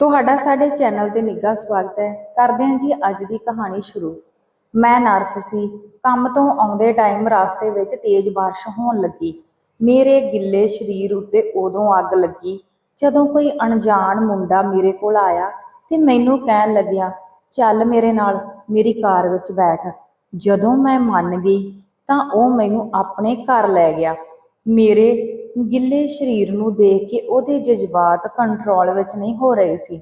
ਤੁਹਾਡਾ ਸਾਡੇ ਚੈਨਲ ਤੇ ਨਿੱਘਾ ਸਵਾਗਤ ਹੈ। ਕਰਦੇ ਹਾਂ ਜੀ ਅੱਜ ਦੀ ਕਹਾਣੀ ਸ਼ੁਰੂ। ਮੈਂ ਨਰਸ ਸੀ। ਕੰਮ ਤੋਂ ਆਉਂਦੇ ਟਾਈਮ ਰਸਤੇ ਵਿੱਚ ਤੇਜ਼ ਬਾਰਿਸ਼ ਹੋਣ ਲੱਗੀ। ਮੇਰੇ ਗਿੱਲੇ ਸਰੀਰ ਉੱਤੇ ਉਦੋਂ ਅੱਗ ਲੱਗੀ। ਜਦੋਂ ਕੋਈ ਅਣਜਾਣ ਮੁੰਡਾ ਮੇਰੇ ਕੋਲ ਆਇਆ ਤੇ ਮੈਨੂੰ ਕਹਿਣ ਲੱਗਿਆ, ਚੱਲ ਮੇਰੇ ਨਾਲ, ਮੇਰੀ ਕਾਰ ਵਿੱਚ ਬੈਠ। ਜਦੋਂ ਮੈਂ ਮੰਨ ਗਈ ਤਾਂ ਉਹ ਮੈਨੂੰ ਆਪਣੇ ਘਰ ਲੈ ਗਿਆ। ਮੇਰੇ ਗਿੱਲੇ ਸਰੀਰ ਨੂੰ ਦੇਖ ਕੇ ਉਹਦੇ ਜਜ਼ਬਾਤ ਕੰਟਰੋਲ ਵਿੱਚ ਨਹੀਂ ਹੋ ਰਹੇ ਸੀ।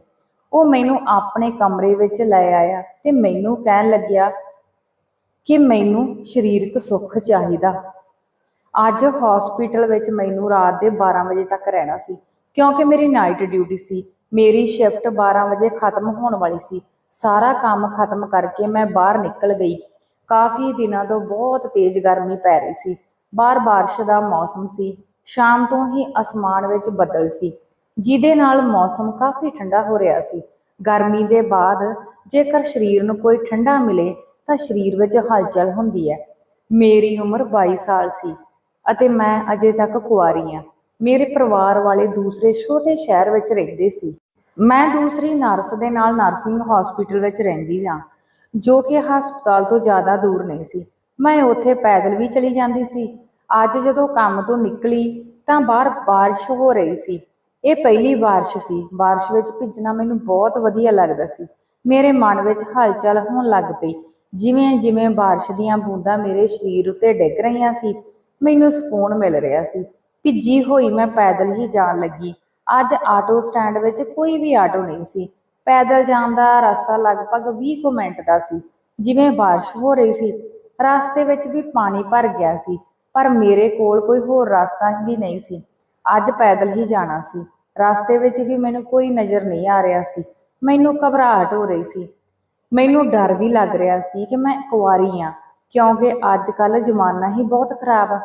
ਉਹ ਮੈਨੂੰ ਆਪਣੇ ਕਮਰੇ ਵਿੱਚ ਲੈ ਆਇਆ ਤੇ ਮੈਨੂੰ ਕਹਿਣ ਲੱਗਿਆ ਕਿ ਮੈਨੂੰ ਸਰੀਰਕ ਸੁੱਖ ਚਾਹੀਦਾ। ਅੱਜ ਹਸਪੀਟਲ ਵਿੱਚ ਮੈਨੂੰ ਰਾਤ ਦੇ 12 ਵਜੇ ਤੱਕ ਰਹਿਣਾ ਸੀ, ਕਿਉਂਕਿ ਮੇਰੀ ਨਾਈਟ ਡਿਊਟੀ ਸੀ। ਮੇਰੀ ਸ਼ਿਫਟ 12 ਵਜੇ ਖਤਮ ਹੋਣ ਵਾਲੀ ਸੀ। ਸਾਰਾ ਕੰਮ ਖਤਮ ਕਰਕੇ ਮੈਂ ਬਾਹਰ ਨਿਕਲ ਗਈ। ਕਾਫੀ ਦਿਨਾਂ ਤੋਂ ਬਹੁਤ ਤੇਜ਼ ਗਰਮੀ ਪੈ ਰਹੀ ਸੀ। ਬਾਹਰ ਬਾਰਿਸ਼ ਦਾ ਮੌਸਮ ਸੀ। ਸ਼ਾਮ ਤੋਂ ਹੀ ਅਸਮਾਨ ਵਿੱਚ ਬੱਦਲ ਸੀ। ਜਿਹਦੇ ਨਾਲ ਮੌਸਮ ਕਾਫੀ ਠੰਡਾ ਹੋ ਰਿਹਾ ਸੀ। ਗਰਮੀ ਦੇ ਬਾਅਦ ਜੇਕਰ ਸਰੀਰ ਨੂੰ ਕੋਈ ਠੰਡਾ ਮਿਲੇ, ਤਾਂ ਸਰੀਰ ਵਿੱਚ ਹਲਚਲ ਹੁੰਦੀ ਹੈ। ਮੇਰੀ ਉਮਰ 22 ਸਾਲ ਸੀ ਅਤੇ ਮੈਂ ਅਜੇ ਤੱਕ ਕੁਆਰੀ ਹਾਂ। ਮੇਰੇ ਪਰਿਵਾਰ ਵਾਲੇ ਦੂਸਰੇ ਛੋਟੇ ਸ਼ਹਿਰ ਵਿੱਚ ਰਹਿੰਦੇ ਸੀ। ਮੈਂ ਦੂਸਰੀ ਨਰਸ ਦੇ ਨਾਲ ਨਰਸਿੰਗ ਹਸਪੀਟਲ ਵਿੱਚ ਰਹਿੰਦੀ ਹਾਂ ਜੋ ਕਿ ਹਸਪਤਾਲ ਤੋਂ ਜ਼ਿਆਦਾ ਦੂਰ ਨਹੀਂ ਸੀ। ਮੈਂ ਉੱਥੇ ਪੈਦਲ ਵੀ ਚਲੀ ਜਾਂਦੀ ਸੀ। ਅੱਜ ਜਦੋਂ ਕੰਮ ਤੋਂ ਨਿਕਲੀ ਤਾਂ ਬਾਹਰ ਬਾਰਿਸ਼ ਹੋ ਰਹੀ ਸੀ। ਇਹ ਪਹਿਲੀ ਬਾਰਿਸ਼ ਸੀ। ਬਾਰਿਸ਼ ਵਿੱਚ ਭਿੱਜਣਾ ਮੈਨੂੰ ਬਹੁਤ ਵਧੀਆ ਲੱਗਦਾ ਸੀ। ਮੇਰੇ ਮਨ ਵਿੱਚ ਹਲਚਲ ਹੋਣ ਲੱਗ ਪਈ। ਜਿਵੇਂ ਜਿਵੇਂ ਬਾਰਿਸ਼ ਦੀਆਂ ਬੂੰਦਾਂ ਮੇਰੇ ਸਰੀਰ ਉੱਤੇ ਡਿੱਗ ਰਹੀਆਂ ਸੀ, ਮੈਨੂੰ ਸਕੂਨ ਮਿਲ ਰਿਹਾ ਸੀ। ਭਿੱਜੀ ਹੋਈ ਮੈਂ ਪੈਦਲ ਹੀ ਜਾਣ ਲੱਗੀ। ਅੱਜ ਆਟੋ ਸਟੈਂਡ ਵਿੱਚ ਕੋਈ ਵੀ ਆਟੋ ਨਹੀਂ ਸੀ। ਪੈਦਲ ਜਾਣ ਦਾ ਰਸਤਾ ਲਗਭਗ 20 ਕੁ ਮਿੰਟ ਦਾ ਸੀ। ਜਿਵੇਂ ਬਾਰਿਸ਼ ਹੋ ਰਹੀ ਸੀ ਰਸਤੇ ਵਿੱਚ ਵੀ ਪਾਣੀ ਭਰ ਗਿਆ ਸੀ, ਪਰ ਮੇਰੇ ਕੋਲ ਕੋਈ ਹੋਰ ਰਸਤਾ ਵੀ ਨਹੀਂ ਸੀ। ਅੱਜ ਪੈਦਲ ਹੀ ਜਾਣਾ ਸੀ। ਰਸਤੇ ਵਿੱਚ ਵੀ ਮੈਨੂੰ ਕੋਈ ਨਜ਼ਰ ਨਹੀਂ ਆ ਰਿਹਾ ਸੀ। ਮੈਨੂੰ ਘਬਰਾਹਟ ਹੋ ਰਹੀ ਸੀ। ਮੈਨੂੰ ਡਰ ਵੀ ਲੱਗ ਰਿਹਾ ਸੀ ਕਿ ਮੈਂ ਕੁਆਰੀ ਆ ਕਿਉਂਕਿ ਅੱਜ ਕੱਲ ਜ਼ਮਾਨਾ ਹੀ ਬਹੁਤ ਖਰਾਬ ਆ।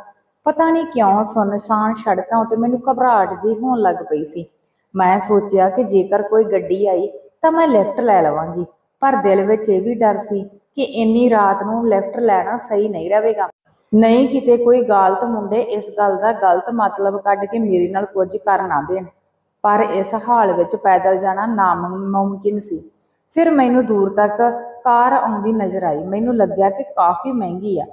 ਪਤਾ ਨਹੀਂ ਕਿਉਂ ਸੁਨਸਾਨ ਸੜਕਾਂ ਉੱਤੇ ਮੈਨੂੰ ਘਬਰਾਹਟ ਜਿਹੀ ਹੋਣ ਲੱਗ ਪਈ ਸੀ। ਮੈਂ ਸੋਚਿਆ ਕਿ ਜੇਕਰ ਕੋਈ ਗੱਡੀ ਆਈ ਤਾਂ ਮੈਂ ਲਿਫਟ ਲੈ ਲਵਾਂਗੀ। ਪਰ ਦਿਲ ਵਿੱਚ ਇਹ ਵੀ ਡਰ ਸੀ ਕਿ ਇੰਨੀ ਰਾਤ ਨੂੰ ਲਿਫਟ ਲੈਣਾ ਸਹੀ ਨਹੀਂ ਰਹੇਗਾ। ਨਹੀਂ ਕਿਤੇ ਕੋਈ ਗਲਤ ਮੁੰਡੇ ਇਸ ਗੱਲ ਦਾ ਗਲਤ ਮਤਲਬ ਕੱਢ ਕੇ ਮੇਰੇ ਨਾਲ ਕੁਝ ਕਰ ਨਾ ਦੇਣ। ਪਰ ਇਸ ਹਾਲ ਵਿੱਚ ਪੈਦਲ ਜਾਣਾ ਨਾਮੁਮਕਿਨ ਸੀ। ਫਿਰ ਮੈਨੂੰ ਦੂਰ ਤੱਕ ਕਾਰ ਆਉਂਦੀ ਨਜ਼ਰ ਆਈ। ਮੈਨੂੰ ਲੱਗਿਆ ਕਿ ਕਾਫੀ ਮਹਿੰਗੀ ਆ,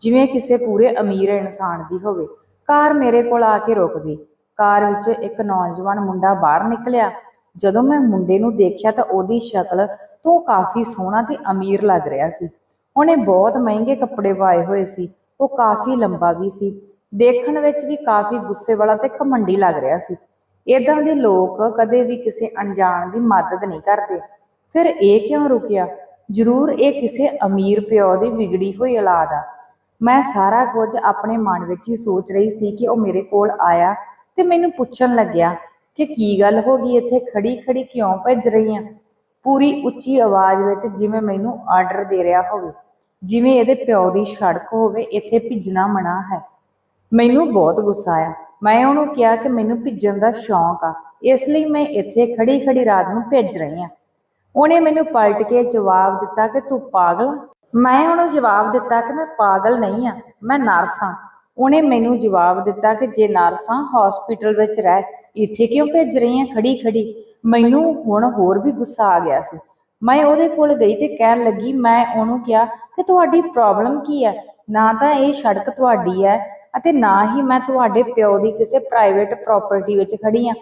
ਜਿਵੇਂ ਕਿਸੇ ਪੂਰੇ ਅਮੀਰ ਇਨਸਾਨ ਦੀ ਹੋਵੇ। ਕਾਰ ਮੇਰੇ ਕੋਲ ਆ ਕੇ ਰੁਕ ਗਈ। ਕਾਰ ਵਿੱਚੋਂ ਇੱਕ ਨੌਜਵਾਨ ਮੁੰਡਾ ਬਾਹਰ ਨਿਕਲਿਆ। ਜਦੋਂ ਮੈਂ ਮੁੰਡੇ ਨੂੰ ਦੇਖਿਆ ਤਾਂ ਉਹਦੀ ਸ਼ਕਲ ਉਹ ਕਾਫੀ ਸੋਹਣਾ ਤੇ ਅਮੀਰ ਲੱਗ ਰਿਹਾ ਸੀ। ਉਹਨੇ ਬਹੁਤ ਮਹਿੰਗੇ ਕੱਪੜੇ ਪਾਏ ਹੋਏ ਸੀ। ਉਹ ਕਾਫੀ ਲੰਬਾ ਵੀ ਸੀ। ਦੇਖਣ ਵਿੱਚ ਵੀ ਕਾਫੀ ਗੁੱਸੇ ਵਾਲਾ ਤੇ ਘਮੰਡੀ ਲੱਗ ਰਿਹਾ ਸੀ। ਇਦਾਂ ਦੇ ਲੋਕ ਕਦੇ ਵੀ ਕਿਸੇ ਅਣਜਾਣ ਦੀ ਮਦਦ ਨਹੀਂ ਕਰਦੇ। ਫਿਰ ਇਹ ਕਿਉਂ ਰੁਕਿਆ? ਜ਼ਰੂਰ ਇਹ ਕਿਸੇ ਅਮੀਰ ਪਿਓ ਦੀ ਵਿਗੜੀ ਹੋਈ ਔਲਾਦ ਆ। ਮੈਂ ਸਾਰਾ ਕੁਝ ਆਪਣੇ ਮਨ ਵਿੱਚ ਹੀ ਸੋਚ ਰਹੀ ਸੀ ਕਿ ਉਹ ਮੇਰੇ ਕੋਲ ਆਇਆ ਤੇ ਮੈਨੂੰ ਪੁੱਛਣ ਲੱਗਿਆ ਕਿ ਕੀ ਗੱਲ ਹੋ ਗਈ? ਇੱਥੇ ਖੜੀ ਖੜੀ ਕਿਉਂ ਭੱਜ ਰਹੀ ਆ ਪੂਰੀ ਉੱਚੀ ਆਵਾਜ਼ ਵਿੱਚ ਜਿਵੇਂ ਮੈਨੂੰ ਆਰਡਰ ਦੇ ਰਿਹਾ ਹੋਵੇ। ਜਿਵੇਂ ਇਹਦੇ ਪਿਓ ਦੀ ਸੜਕ ਹੋਵੇ, ਇੱਥੇ ਭਿੱਜਣਾ ਮਨਾ ਹੈ। ਮੈਨੂੰ ਬਹੁਤ ਗੁੱਸਾ ਆਇਆ। ਮੈਂ ਉਹਨੂੰ ਕਿਹਾ ਕਿ ਮੈਨੂੰ ਭਿੱਜਣ ਦਾ ਸ਼ੌਂਕ ਆ। ਇਸ ਲਈ ਮੈਂ ਇੱਥੇ ਖੜੀ ਖੜੀ ਰਾਤ ਨੂੰ ਭਿੱਜ ਰਹੀ ਆ ਉਹਨੇ ਮੈਨੂੰ ਪਲਟ ਕੇ ਜਵਾਬ ਦਿੱਤਾ ਕਿ ਤੂੰ ਪਾਗਲ ਮੈਂ ਉਹਨੂੰ ਜਵਾਬ ਦਿੱਤਾ ਕਿ ਮੈਂ ਪਾਗਲ ਨਹੀਂ ਆ ਮੈਂ ਨਰਸ ਆ ਉਹਨੇ ਮੈਨੂੰ ਜਵਾਬ ਦਿੱਤਾ ਕਿ ਜੇ ਨਰਸਾਂ ਆ ਹਸਪੀਟਲ ਵਿੱਚ ਰਹਿ, ਇੱਥੇ ਕਿਉਂ ਭੇਜ ਰਹੀ ਆ ਖੜੀ ਖੜੀ ਮੈਨੂੰ ਹੁਣ ਹੋਰ ਵੀ ਗੁੱਸਾ ਆ ਗਿਆ ਸੀ। ਮੈਂ ਉਹਦੇ ਕੋਲ ਗਈ ਤੇ ਕਹਿਣ ਲੱਗੀ, ਮੈਂ ਉਹਨੂੰ ਕਿਹਾ ਕਿ ਤੁਹਾਡੀ ਪ੍ਰੋਬਲਮ ਕੀ ਹੈ? ਨਾ ਤਾਂ ਇਹ ਸੜਕ ਤੁਹਾਡੀ ਹੈ ਅਤੇ ਨਾ ਹੀ ਮੈਂ ਤੁਹਾਡੇ ਪਿਓ ਦੀ ਕਿਸੇ ਪ੍ਰਾਈਵੇਟ ਪ੍ਰਾਪਰਟੀ ਵਿੱਚ ਖੜੀ ਆ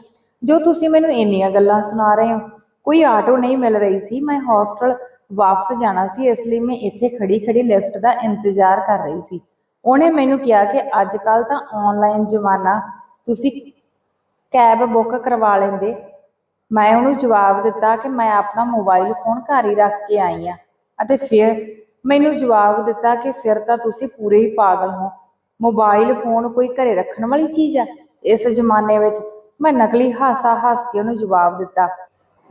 ਜੋ ਤੁਸੀਂ ਮੈਨੂੰ ਇੰਨੀਆਂ ਗੱਲਾਂ ਸੁਣਾ ਰਹੇ ਹੋ। ਕੋਈ ਆਟੋ ਨਹੀਂ ਮਿਲ ਰਹੀ ਸੀ। ਮੈਂ ਹੌਸਟਲ ਵਾਪਸ ਜਾਣਾ ਸੀ, ਇਸ ਲਈ ਮੈਂ ਇੱਥੇ ਖੜੀ ਖੜੀ ਲਿਫਟ ਦਾ ਇੰਤਜ਼ਾਰ ਕਰ ਰਹੀ ਸੀ। ਉਹਨੇ ਮੈਨੂੰ ਕਿਹਾ ਕਿ ਅੱਜ ਕੱਲ ਤਾਂ ਆਨਲਾਈਨ ਜ਼ਮਾਨਾ, ਤੁਸੀਂ ਕੈਬ ਬੁੱਕ ਕਰਵਾ ਲੈਂਦੇ। ਮੈਂ ਉਹਨੂੰ ਜਵਾਬ ਦਿੱਤਾ ਕਿ ਮੈਂ ਆਪਣਾ ਮੋਬਾਈਲ ਫੋਨ ਘਰ ਹੀ ਰੱਖ ਕੇ ਆਈ ਆ ਅਤੇ ਫਿਰ ਮੈਨੂੰ ਜਵਾਬ ਦਿੱਤਾ ਕਿ ਫਿਰ ਤਾਂ ਤੁਸੀਂ ਪੂਰੇ ਹੀ ਪਾਗਲ ਹੋ। ਮੋਬਾਈਲ ਫੋਨ ਕੋਈ ਘਰੇ ਰੱਖਣ ਵਾਲੀ ਚੀਜ਼ ਆ? ਇਸ ਜ਼ਮਾਨੇ ਵਿੱਚ ਮੈਂ ਨਕਲੀ ਹਾਸਾ ਹੱਸ ਕੇ ਉਹਨੂੰ ਜਵਾਬ ਦਿੱਤਾ।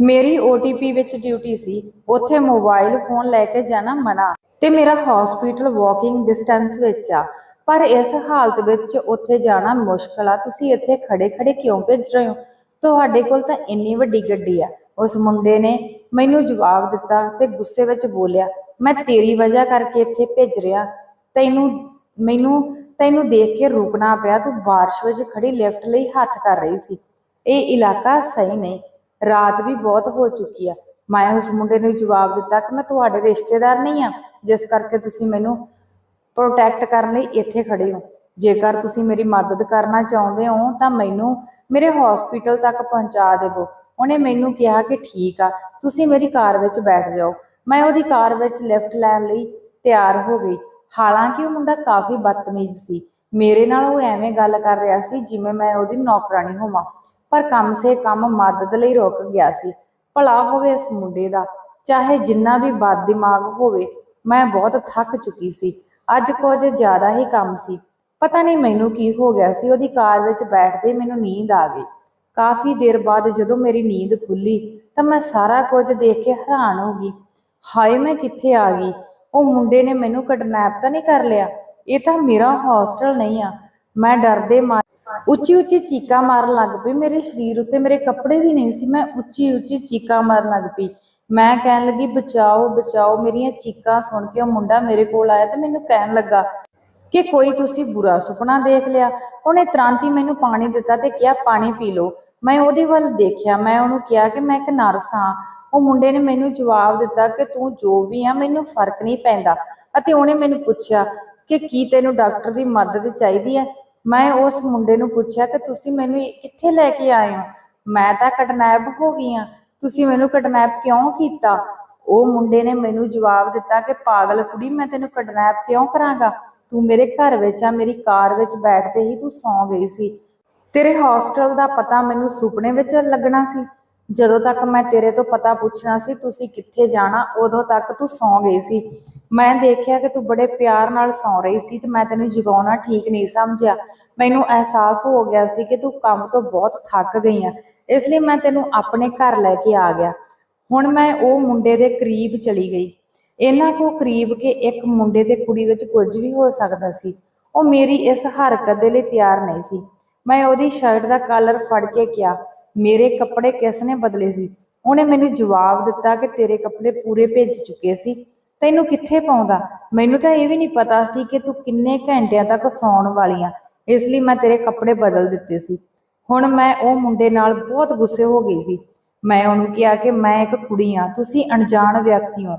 ਮੇਰੀ OTP ਵਿੱਚ ਡਿਊਟੀ ਸੀ। ਉੱਥੇ ਮੋਬਾਈਲ ਫੋਨ ਲੈ ਕੇ ਜਾਣਾ ਮਨਾ। ਤੇ ਮੇਰਾ ਹਸਪੀਟਲ ਵਾਕਿੰਗ ਡਿਸਟੈਂਸ ਵਿੱਚ ਆ। ਪਰ ਇਸ ਹਾਲਤ ਵਿੱਚ ਉੱਥੇ ਜਾਣਾ ਮੁਸ਼ਕਲ ਆ। ਤੁਸੀਂ ਇੱਥੇ ਖੜੇ ਖੜੇ ਕਿਉਂ ਭੇਜ ਰਹੇ ਹੋ? ਤੁਹਾਡੇ ਕੋਲ ਤਾਂ ਇੰਨੀ ਵੱਡੀ ਗੱਡੀ ਆ। ਉਸ ਮੁੰਡੇ ਨੇ ਮੈਨੂੰ ਜਵਾਬ ਦਿੱਤਾ ਤੇ ਗੁੱਸੇ ਵਿੱਚ ਬੋਲਿਆ, ਮੈਂ ਤੇਰੀ ਵਜ੍ਹਾ ਕਰਕੇ ਇੱਥੇ ਭੇਜ ਰਿਹਾ। ਤੈਨੂੰ, ਮੈਨੂੰ, ਤੈਨੂੰ ਦੇਖ ਕੇ ਰੁਕਣਾ ਪਿਆ। ਤੂੰ ਬਾਰਿਸ਼ ਵਿੱਚ ਖੜੀ ਲਿਫਟ ਲਈ ਹੱਥ ਕਰ ਰਹੀ ਸੀ। ਇਹ ਇਲਾਕਾ ਸਹੀ ਨਹੀਂ। ਰਾਤ ਵੀ ਬਹੁਤ ਹੋ ਚੁੱਕੀ ਆ। ਮੈਂ ਉਸ ਮੁੰਡੇ ਨੂੰ ਜਵਾਬ ਦਿੱਤਾ ਕਿ ਮੈਂ ਤੁਹਾਡੇ ਰਿਸ਼ਤੇਦਾਰ ਨਹੀਂ ਆ, ਜਿਸ ਕਰਕੇ ਤੁਸੀਂ ਮੈਨੂੰ ਪ੍ਰੋਟੈਕਟ ਕਰਨ ਲਈ ਇੱਥੇ ਖੜੇ ਹੋ। ਜੇਕਰ ਤੁਸੀਂ ਮੇਰੀ ਮਦਦ ਕਰਨਾ ਚਾਹੁੰਦੇ ਹੋ, ਤਾਂ ਮੈਨੂੰ ਮੇਰੇ ਹਸਪੀਟਲ ਤੱਕ ਪਹੁੰਚਾ ਦੇਵੋ। ਉਹਨੇ ਮੈਨੂੰ ਕਿਹਾ ਕਿ ਠੀਕ ਆ, ਤੁਸੀਂ ਮੇਰੀ ਕਾਰ ਵਿੱਚ ਬੈਠ ਜਾਓ। ਮੈਂ ਉਹਦੀ ਕਾਰ ਵਿੱਚ ਲਿਫਟ ਲੈਣ ਲਈ ਤਿਆਰ ਹੋ ਗਈ। ਹਾਲਾਂਕਿ ਉਹ ਮੁੰਡਾ ਕਾਫੀ ਬਦਤਮੀਜ਼ ਸੀ। ਮੇਰੇ ਨਾਲ ਉਹ ਐਵੇਂ ਗੱਲ ਕਰ ਰਿਹਾ ਸੀ ਜਿਵੇਂ ਮੈਂ ਉਹਦੀ ਨੌਕਰਾਨੀ ਹੋਵਾਂ, ਪਰ ਕੰਮ ਸੇ ਕੰਮ ਮਦਦ ਲਈ ਰੁਕ ਗਿਆ ਸੀ। ਭਲਾ ਹੋਵੇ ਇਸ ਮੁੰਡੇ ਦਾ, ਚਾਹੇ ਜਿੰਨਾ ਵੀ ਬਦ ਦਿਮਾਗ ਹੋਵੇ, ਮੈਂ ਬਹੁਤ ਥੱਕ ਚੁੱਕੀ ਸੀ। ਅੱਜ ਕੁਝ ਜ਼ਿਆਦਾ ਹੀ ਕੰਮ ਸੀ। ਪਤਾ ਨਹੀਂ ਮੈਨੂੰ ਕੀ ਹੋ ਗਿਆ ਸੀ, ਉਹਦੀ ਕਾਰ ਵਿੱਚ ਬੈਠਦੇ ਮੈਨੂੰ ਨੀਂਦ ਆ ਗਈ। ਕਾਫੀ ਦੇਰ ਬਾਅਦ ਜਦੋਂ ਮੇਰੀ ਨੀਂਦ ਖੁੱਲੀ, ਤਾਂ ਮੈਂ ਸਾਰਾ ਕੁਝ ਦੇਖ ਕੇ ਹੈਰਾਨ ਹੋ ਗਈ। ਹਾਏ, ਮੈਂ ਕਿੱਥੇ ਆ ਗਈ? ਉਹ ਮੁੰਡੇ ਨੇ ਮੈਨੂੰ ਕਿਡਨੈਪ ਤਾਂ ਨਹੀਂ ਕਰ ਲਿਆ? ਇਹ ਤਾਂ ਮੇਰਾ ਹੌਸਟਲ ਨਹੀਂ ਆ। ਮੈਂ ਡਰਦੇ ਮਾਰ ਉੱਚੀ ਉੱਚੀ ਚੀਕਾਂ ਮਾਰਨ ਲੱਗ ਪਈ। ਮੇਰੇ ਸਰੀਰ ਉੱਤੇ ਮੇਰੇ ਕੱਪੜੇ ਵੀ ਨਹੀਂ ਸੀ, ਮੈਂ ਉੱਚੀ ਉੱਚੀ ਚੀਕਾਂ ਮਾਰਨ ਲੱਗ ਪਈ। ਮੈਂ ਕਹਿਣ ਲੱਗੀ, ਬਚਾਓ ਬਚਾਓ। ਮੇਰੀਆਂ ਚੀਕਾਂ ਸੁਣ ਕੇ ਉਹ ਮੁੰਡਾ ਮੇਰੇ ਕੋਲ ਆਇਆ ਤੇ ਮੈਨੂੰ ਕਹਿਣ ਲੱਗਾ ਕਿ ਕੋਈ ਤੁਸੀਂ ਬੁਰਾ ਸੁਪਨਾ ਦੇਖ ਲਿਆ? ਉਹਨੇ ਤੁਰੰਤ ਹੀ ਮੈਨੂੰ ਪਾਣੀ ਦਿੱਤਾ ਤੇ ਕਿਹਾ, ਪਾਣੀ ਪੀ ਲਓ। ਮੈਂ ਉਹਦੇ ਵੱਲ ਦੇਖਿਆ, ਮੈਂ ਉਹਨੂੰ ਕਿਹਾ ਕਿ ਮੈਂ ਇੱਕ ਨਰਸ ਹਾਂ। ਉਹ ਮੁੰਡੇ ਨੇ ਮੈਨੂੰ ਜਵਾਬ ਦਿੱਤਾ ਕਿ ਤੂੰ ਜੋ ਵੀ ਆ, ਮੈਨੂੰ ਫ਼ਰਕ ਨਹੀਂ ਪੈਂਦਾ। ਅਤੇ ਉਹਨੇ ਮੈਨੂੰ ਪੁੱਛਿਆ ਕਿ ਕੀ ਤੈਨੂੰ ਡਾਕਟਰ ਦੀ ਮਦਦ ਚਾਹੀਦੀ ਹੈ? ਮੈਂ ਉਸ ਮੁੰਡੇ ਨੂੰ ਪੁੱਛਿਆ ਕਿ ਤੁਸੀਂ ਮੈਨੂੰ ਕਿੱਥੇ ਲੈ ਕੇ ਆਏ ਹੋ? ਮੈਂ ਤਾਂ ਕਿਡਨੈਪ ਹੋ ਗਈ ਹਾਂ। ਤੁਸੀਂ ਮੈਨੂੰ ਕਿਡਨੈਪ ਕਿਉਂ ਕੀਤਾ? ਉਹ ਮੁੰਡੇ ਨੇ ਮੈਨੂੰ ਜਵਾਬ ਦਿੱਤਾ ਕਿ, ਪਾਗਲ ਕੁੜੀ, ਮੈਂ ਤੈਨੂੰ ਕਿਡਨੈਪ ਕਿਉਂ ਕਰਾਂਗਾ? ਤੂੰ ਮੇਰੇ ਘਰ ਵਿੱਚ ਆ, ਮੇਰੀ ਕਾਰ ਵਿੱਚ ਬੈਠਦੇ ਹੀ ਤੂੰ ਸੌਂ ਗਈ ਸੀ। ਤੇਰੇ ਹੌਸਟਲ ਦਾ ਪਤਾ ਮੈਨੂੰ ਸੁਪਨੇ ਵਿੱਚ ਲੱਗਣਾ ਸੀ। ਜਦੋਂ ਤੱਕ ਮੈਂ ਤੇਰੇ ਤੋਂ ਪਤਾ ਪੁੱਛਣਾ ਸੀ, ਤੁਸੀਂ ਕਿੱਥੇ ਜਾਣਾ, ਉਦੋਂ ਤੱਕ ਤੂੰ ਸੌਂ ਗਈ ਸੀ। ਮੈਂ ਦੇਖਿਆ ਕਿ ਤੂੰ ਬੜੇ ਪਿਆਰ ਨਾਲ ਸੌਂ ਰਹੀ ਸੀ ਤੇ ਮੈਂ ਤੈਨੂੰ ਜਗਾਉਣਾ ਠੀਕ ਨਹੀਂ ਸਮਝਿਆ। ਮੈਨੂੰ ਅਹਿਸਾਸ ਹੋ ਗਿਆ ਸੀ ਕਿ ਤੂੰ ਕੰਮ ਤੋਂ ਬਹੁਤ ਥੱਕ ਗਈ ਆ। ਇਸ ਲਈ ਮੈਂ ਤੈਨੂੰ ਆਪਣੇ ਘਰ ਲੈ ਕੇ ਆ ਗਿਆ। ਹੁਣ ਮੈਂ ਉਹ ਮੁੰਡੇ ਦੇ ਕਰੀਬ ਚਲੀ ਗਈ। ਇਹਨਾਂ ਕੋ ਕਰੀਬ ਕਿ ਇੱਕ ਮੁੰਡੇ ਤੇ ਕੁੜੀ ਵਿੱਚ ਕੁਝ ਵੀ ਹੋ ਸਕਦਾ ਸੀ। ਉਹ ਮੇਰੀ ਇਸ ਹਰਕਤ ਦੇ ਲਈ ਤਿਆਰ ਨਹੀਂ ਸੀ। ਮੈਂ ਉਹਦੀ ਸ਼ਰਟ ਦਾ ਕਾਲਰ ਫੜ ਕੇ ਕਿਹਾ, ਮੇਰੇ ਕੱਪੜੇ ਕਿਸ ਨੇ ਬਦਲੇ ਸੀ? ਉਹਨੇ ਮੈਨੂੰ ਜਵਾਬ ਦਿੱਤਾ ਕਿ ਤੇਰੇ ਕੱਪੜੇ ਪੂਰੇ ਭੇਜ ਚੁੱਕੇ ਸੀ। ਤੈਨੂੰ ਕਿੱਥੇ ਪਾਉਂਦਾ? ਮੈਨੂੰ ਤਾਂ ਇਹ ਵੀ ਨਹੀਂ ਪਤਾ ਸੀ ਕਿ ਤੂੰ ਕਿੰਨੇ ਘੰਟਿਆਂ ਤੱਕ ਸੌਣ ਵਾਲੀ ਆ। ਇਸ ਲਈ ਮੈਂ ਤੇਰੇ ਕੱਪੜੇ ਬਦਲ ਦਿੱਤੇ ਸੀ। ਹੁਣ ਮੈਂ ਉਹ ਮੁੰਡੇ ਨਾਲ ਬਹੁਤ ਗੁੱਸੇ ਹੋ ਗਈ ਸੀ। ਮੈਂ ਉਹਨੂੰ ਕਿਹਾ ਕਿ ਮੈਂ ਇੱਕ ਕੁੜੀ ਆ ਤੁਸੀਂ ਅਣਜਾਣ ਵਿਅਕਤੀ ਹੋ।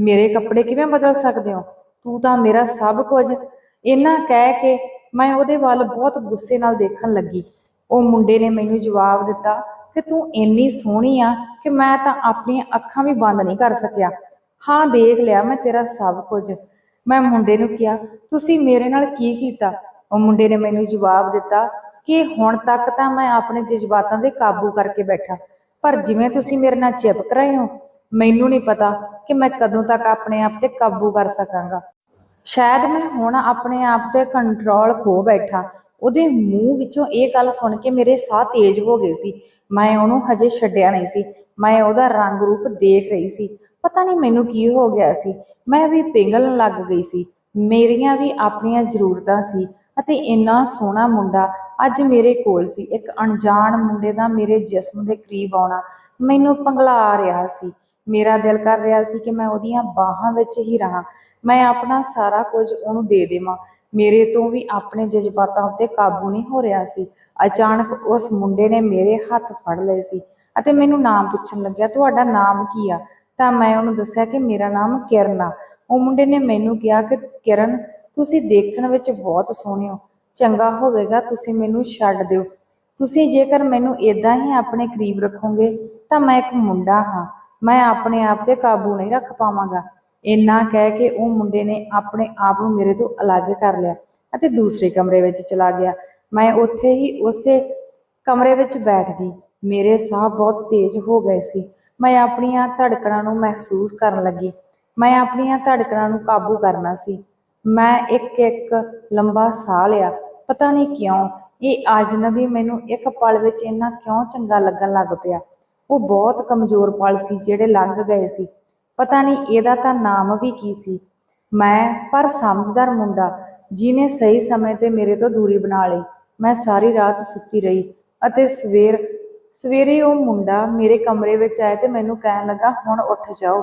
ਮੇਰੇ ਕੱਪੜੇ ਕਿਵੇਂ ਬਦਲ ਸਕਦੇ ਹੋ? ਤੂੰ ਤਾਂ ਮੇਰਾ ਸਭ ਕੁਝ। ਇਹਨਾਂ ਕਹਿ ਕੇ ਮੈਂ ਉਹਦੇ ਵੱਲ ਬਹੁਤ ਗੁੱਸੇ ਨਾਲ ਦੇਖਣ ਲੱਗੀ। ਉਹ ਮੁੰਡੇ ਨੇ ਮੈਨੂੰ ਜਵਾਬ ਦਿੱਤਾ ਕਿ ਤੂੰ ਇੰਨੀ ਸੋਹਣੀ ਆ ਕਿ ਮੈਂ ਤਾਂ ਆਪਣੀਆਂ ਅੱਖਾਂ ਵੀ ਬੰਦ ਨਹੀਂ ਕਰ ਸਕਿਆ। ਹਾਂ, ਦੇਖ ਲਿਆ ਮੈਂ ਤੇਰਾ ਸਭ ਕੁਝ। ਮੈਂ ਮੁੰਡੇ ਨੂੰ ਕਿਹਾ, ਤੁਸੀਂ ਮੇਰੇ ਨਾਲ ਕੀ ਕੀਤਾ? ਉਹ ਮੁੰਡੇ ਨੇ ਮੈਨੂੰ ਜਵਾਬ ਦਿੱਤਾ ਕਿ ਹੁਣ ਤੱਕ ਤਾਂ ਮੈਂ ਆਪਣੇ ਜਜ਼ਬਾਤਾਂ ਤੇ ਕਾਬੂ ਕਰਕੇ ਬੈਠਾ। ਪਰ ਜਿਵੇਂ ਤੁਸੀਂ ਮੇਰੇ ਨਾਲ ਚਿਪਕ ਰਹੇ ਹੋ, ਮੈਨੂੰ ਨਹੀਂ ਪਤਾ ਕਿ ਮੈਂ ਕਦੋਂ ਤੱਕ ਆਪਣੇ ਆਪ ਤੇ ਕਾਬੂ ਕਰ ਸਕਾਂਗਾ। ਸ਼ਾਇਦ ਮੈਂ ਹੁਣ ਆਪਣੇ ਆਪ ਤੇ ਕੰਟਰੋਲ ਖੋ ਬੈਠਾ। ਉਹਦੇ ਮੂੰਹ ਵਿੱਚੋਂ ਇਹ ਗੱਲ ਸੁਣ ਕੇ ਮੇਰੇ ਸਾਹ ਤੇਜ਼ ਹੋ ਗਏ ਸੀ। ਮੈਂ ਉਹਨੂੰ ਹਜੇ ਛੱਡਿਆ ਨਹੀਂ ਸੀ। ਮੈਂ ਉਹਦਾ ਰੰਗ ਰੂਪ ਦੇਖ ਰਹੀ ਸੀ। ਪਤਾ ਨਹੀਂ ਮੈਨੂੰ ਕੀ ਹੋ ਗਿਆ ਸੀ। ਮੈਂ ਵੀ ਪਿਘਲਣ ਲੱਗ ਗਈ ਸੀ। ਮੇਰੀਆਂ ਵੀ ਆਪਣੀਆਂ ਜ਼ਰੂਰਤਾਂ ਸੀ। ਅਤੇ ਇੰਨਾ ਸੋਹਣਾ ਮੁੰਡਾ ਅੱਜ ਮੇਰੇ ਕੋਲ ਸੀ। ਇੱਕ ਅਣਜਾਣ ਮੁੰਡੇ ਦਾ ਮੇਰੇ ਜਿਸਮ ਦੇ ਕਰੀਬ ਆਉਣਾ। ਮੈਨੂੰ ਪੰਗਲਾ ਰਿਹਾ ਸੀ। ਮੇਰਾ ਦਿਲ ਕਰ ਰਿਹਾ ਸੀ ਕਿ ਮੈਂ ਉਹਦੀਆਂ ਬਾਹਾਂ ਵਿੱਚ ਹੀ ਰਹਾ। ਮੈਂ ਆਪਣਾ ਸਾਰਾ ਕੁਝ ਉਹਨੂੰ ਦੇ ਦੇਵਾਂ। ਮੇਰੇ ਤੋਂ ਵੀ ਆਪਣੇ ਜਜ਼ਬਾਤਾਂ ਉੱਤੇ ਕਾਬੂ ਨਹੀਂ ਹੋ ਰਿਹਾ ਸੀ। ਅਚਾਨਕ ਉਸ ਮੁੰਡੇ ਨੇ ਮੇਰੇ ਹੱਥ ਫੜ ਲਏ ਸੀ ਅਤੇ ਮੈਨੂੰ ਨਾਮ ਪੁੱਛਣ ਲੱਗਿਆ, ਤੁਹਾਡਾ ਨਾਮ ਕੀ ਆ? ਤਾਂ ਮੈਂ ਉਹਨੂੰ ਦੱਸਿਆ ਕਿ ਮੇਰਾ ਨਾਮ ਕਿਰਨ ਆ। ਉਹ ਮੁੰਡੇ ਨੇ ਮੈਨੂੰ ਕਿਹਾ ਕਿ ਕਿਰਨ ਤੁਸੀਂ ਦੇਖਣ ਵਿੱਚ ਬਹੁਤ ਸੋਹਣੇ ਹੋ। ਚੰਗਾ ਹੋਵੇਗਾ, ਤੁਸੀਂ ਮੈਨੂੰ ਛੱਡ ਦਿਓ। ਤੁਸੀਂ ਜੇਕਰ ਮੈਨੂੰ ਇਦਾਂ ਹੀ ਆਪਣੇ ਕਰੀਬ ਰੱਖੋਗੇ, ਤਾਂ ਮੈਂ ਇੱਕ ਮੁੰਡਾ ਹਾਂ। ਮੈਂ ਆਪਣੇ ਆਪ ਤੇ ਕਾਬੂ ਨਹੀਂ ਰੱਖ ਪਾਵਾਂਗਾ। ਇੰਨਾ ਕਹਿ ਕੇ ਉਹ ਮੁੰਡੇ ਨੇ ਆਪਣੇ ਆਪ ਨੂੰ ਮੇਰੇ ਤੋਂ ਅਲੱਗ ਕਰ ਲਿਆ ਅਤੇ ਦੂਸਰੇ ਕਮਰੇ ਵਿੱਚ ਚਲਾ ਗਿਆ। ਮੈਂ ਉੱਥੇ ਹੀ ਉਸੇ ਕਮਰੇ ਵਿੱਚ ਬੈਠ ਗਈ। ਮੇਰੇ ਸਾਹ ਬਹੁਤ ਤੇਜ਼ ਹੋ ਗਏ ਸੀ। ਮੈਂ ਆਪਣੀਆਂ ਧੜਕਣਾਂ ਨੂੰ ਮਹਿਸੂਸ ਕਰਨ ਲੱਗੀ। ਮੈਂ ਆਪਣੀਆਂ ਧੜਕਣਾਂ ਨੂੰ ਕਾਬੂ ਕਰਨਾ ਸੀ। ਮੈਂ ਇੱਕ ਇੱਕ ਲੰਬਾ ਸਾਹ ਲਿਆ। ਪਤਾ ਨਹੀਂ ਕਿਉਂ, ਇਹ ਆਜਨਬੀ ਮੈਨੂੰ ਇੱਕ ਪਲ ਵਿੱਚ ਇੰਨਾ ਕਿਉਂ ਚੰਗਾ ਲੱਗਣ ਲੱਗ ਪਿਆ। ਉਹ ਬਹੁਤ ਕਮਜ਼ੋਰ ਪਲ ਸੀ ਜਿਹੜੇ ਲੰਘ ਗਏ ਸੀ। ਪਤਾ ਨਹੀਂ ਇਹਦਾ ਤਾਂ ਨਾਮ ਵੀ ਕੀ ਸੀ। ਮੈਂ ਪਰ ਸਮਝਦਾਰ ਮੁੰਡਾ, ਜਿਹਨੇ ਸਹੀ ਸਮੇਂ ਤੇ ਮੇਰੇ ਤੋਂ ਦੂਰੀ ਬਣਾ ਲਈ। ਮੈਂ ਸਾਰੀ ਰਾਤ ਸੁੱਤੀ ਰਹੀ ਅਤੇ ਸਵੇਰ, ਸਵੇਰੇ ਉਹ ਮੁੰਡਾ ਮੇਰੇ ਕਮਰੇ ਵਿੱਚ ਆਇਆ ਤੇ ਮੈਨੂੰ ਕਹਿਣ ਲੱਗਾ, ਹੁਣ ਉੱਠ ਜਾਓ।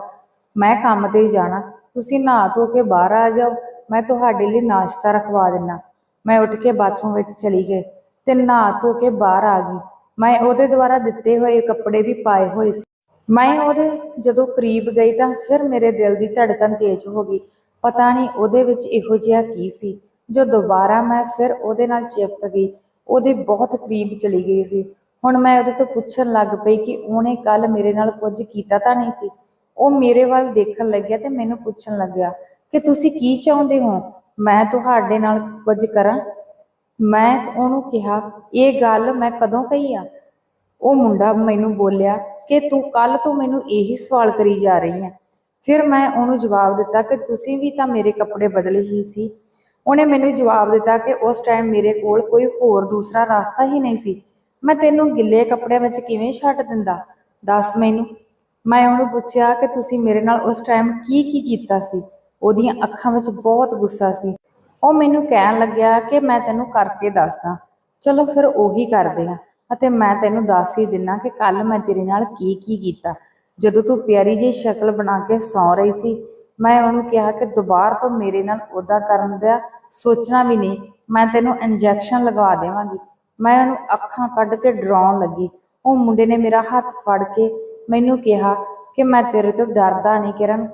ਮੈਂ ਕੰਮ ਤੇ ਜਾਣਾ। ਤੁਸੀਂ ਨਹਾ ਧੋ ਕੇ ਬਾਹਰ ਆ ਜਾਓ। ਮੈਂ ਤੁਹਾਡੇ ਲਈ ਨਾਸ਼ਤਾ ਰਖਵਾ ਦਿੰਨਾ। ਮੈਂ ਉੱਠ ਕੇ ਬਾਥਰੂਮ ਵਿੱਚ ਚਲੀ ਗਈ ਤੇ ਨਹਾ ਧੋ ਕੇ ਬਾਹਰ ਆ ਗਈ। ਮੈਂ ਉਹਦੇ ਦੁਆਰਾ ਦਿੱਤੇ ਹੋਏ ਕੱਪੜੇ ਵੀ ਪਾਏ ਹੋਏ ਸੀ। ਮੈਂ ਉਹਦੇ ਜਦੋਂ ਕਰੀਬ ਗਈ ਤਾਂ ਫਿਰ ਮੇਰੇ ਦਿਲ ਦੀ ਧੜਕਨ ਤੇਜ਼ ਹੋ ਗਈ। ਪਤਾ ਨਹੀਂ ਉਹਦੇ ਵਿੱਚ ਇਹੋ ਜਿਹਾ ਕੀ ਸੀ। ਜੋ ਦੁਬਾਰਾ ਮੈਂ ਫਿਰ ਉਹਦੇ ਨਾਲ ਚਿਪਕ ਗਈ। ਉਹਦੇ ਬਹੁਤ ਕਰੀਬ ਚਲੀ ਗਈ ਸੀ। ਹੁਣ ਮੈਂ ਉਹਦੇ ਤੋਂ ਪੁੱਛਣ ਲੱਗ ਪਈ ਕਿ ਉਹਨੇ ਕੱਲ ਮੇਰੇ ਨਾਲ ਕੁਝ ਕੀਤਾ ਤਾਂ ਨਹੀਂ ਸੀ। ਉਹ ਮੇਰੇ ਵੱਲ ਦੇਖਣ ਲੱਗਿਆ ਤੇ ਮੈਨੂੰ ਪੁੱਛਣ ਲੱਗਿਆ ਕਿ ਤੁਸੀਂ ਕੀ ਚਾਹੁੰਦੇ ਹੋ? ਮੈਂ ਤੁਹਾਡੇ ਨਾਲ ਕੁਝ ਕਰਾਂ। ਮੈਂ ਉਹਨੂੰ ਕਿਹਾ, ਇਹ ਗੱਲ ਮੈਂ ਕਦੋਂ ਕਹੀ ਆ? ਉਹ ਮੁੰਡਾ ਮੈਨੂੰ ਬੋਲਿਆ ਕਿ ਤੂੰ ਕੱਲ ਤੋਂ ਮੈਨੂੰ ਇਹੀ ਸਵਾਲ ਕਰੀ ਜਾ ਰਹੀ ਹੈ ਫਿਰ ਮੈਂ ਉਹਨੂੰ ਜਵਾਬ ਦਿੱਤਾ ਕਿ ਤੁਸੀਂ ਵੀ ਤਾਂ ਮੇਰੇ ਕੱਪੜੇ ਬਦਲੇ ਹੀ ਸੀ। ਉਹਨੇ ਮੈਨੂੰ ਜਵਾਬ ਦਿੱਤਾ ਕਿ ਉਸ ਟਾਈਮ ਮੇਰੇ ਕੋਲ ਕੋਈ ਹੋਰ ਦੂਸਰਾ ਰਸਤਾ ਹੀ ਨਹੀਂ ਸੀ। ਮੈਂ ਤੈਨੂੰ ਗਿੱਲੇ ਕੱਪੜਿਆਂ ਵਿੱਚ ਕਿਵੇਂ ਛੱਡ ਦਿੰਦਾ? ਦੱਸ ਮੈਨੂੰ। ਮੈਂ ਉਹਨੂੰ ਪੁੱਛਿਆ ਕਿ ਤੁਸੀਂ ਮੇਰੇ ਨਾਲ ਉਸ ਟਾਈਮ ਕੀ ਕੀ ਕੀਤਾ ਸੀ? ਉਹਦੀਆਂ ਅੱਖਾਂ ਵਿੱਚ ਬਹੁਤ ਗੁੱਸਾ ਸੀ। ਉਹ ਮੈਨੂੰ ਕਹਿਣ ਲੱਗਿਆ ਕਿ ਮੈਂ ਤੈਨੂੰ ਕਰਕੇ ਦੱਸਦਾ। ਚਲੋ ਫਿਰ ਉਹੀ ਕਰਦੇ ਆ ਅਤੇ ਮੈਂ ਤੈਨੂੰ ਦੱਸ ਹੀ ਦਿੰਨਾ ਕਿ ਕੱਲ ਮੈਂ ਤੇਰੇ ਨਾਲ ਕੀ ਕੀ ਕੀਤਾ। ਜਦੋਂ ਤੂੰ ਪਿਆਰੀ ਜਿਹੀ ਸ਼ਕਲ ਬਣਾ ਕੇ ਸੌਂ ਰਹੀ ਸੀ, ਮੈਂ ਉਹਨੂੰ ਕਿਹਾ ਕਿ ਦੁਬਾਰ ਤੋਂ ਮੇਰੇ ਨਾਲ ਉਹਦਾ ਕਰਨ ਦਾ ਸੋਚਣਾ ਵੀ ਨਹੀਂ, ਮੈਂ ਤੈਨੂੰ ਇੰਜੈਕਸ਼ਨ ਲਗਵਾ ਦੇਵਾਂਗੀ। ਮੈਂ ਉਹਨੂੰ ਅੱਖਾਂ ਕੱਢ ਕੇ ਡਰਾਉਣ ਲੱਗੀ। ਉਹ ਮੁੰਡੇ ਨੇ ਮੇਰਾ ਹੱਥ ਫੜ ਕੇ ਮੈਨੂੰ ਕਿਹਾ ਕਿ ਮੈਂ ਤੇਰੇ ਤੋਂ ਡਰਦਾ ਨਹੀਂ ਕਿਰਨ।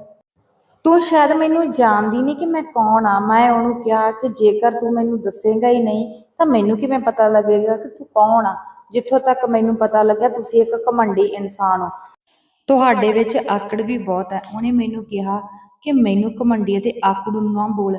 ਤੂੰ ਸ਼ਾਇਦ ਮੈਨੂੰ ਜਾਣਦੀ ਨਹੀਂ ਕਿ ਮੈਂ ਕੌਣ ਆ। ਮੈਂ ਉਹਨੂੰ ਕਿਹਾ ਕਿ ਜੇਕਰ ਤੂੰ ਮੈਨੂੰ ਦੱਸੇਗਾ ਹੀ ਨਹੀਂ, ਤਾਂ ਮੈਨੂੰ ਕਿਵੇਂ ਪਤਾ ਲੱਗੇਗਾ ਕਿ ਤੂੰ ਕੌਣ ਆ? ਜਿੱਥੋਂ ਤੱਕ ਮੈਨੂੰ ਪਤਾ ਲੱਗਿਆ, ਤੁਸੀਂ ਇੱਕ ਘਮੰਡੀ ਇਨਸਾਨ ਹੋ। ਤੁਹਾਡੇ ਵਿੱਚ ਆਕੜ ਵੀ ਬਹੁਤ ਹੈ। ਉਹਨੇ ਮੈਨੂੰ ਕਿਹਾ ਕਿ ਮੈਨੂੰ ਘਮੰਡੀ ਅਤੇ ਆਕੜੂ ਨੂੰ ਨਾ ਬੋਲ।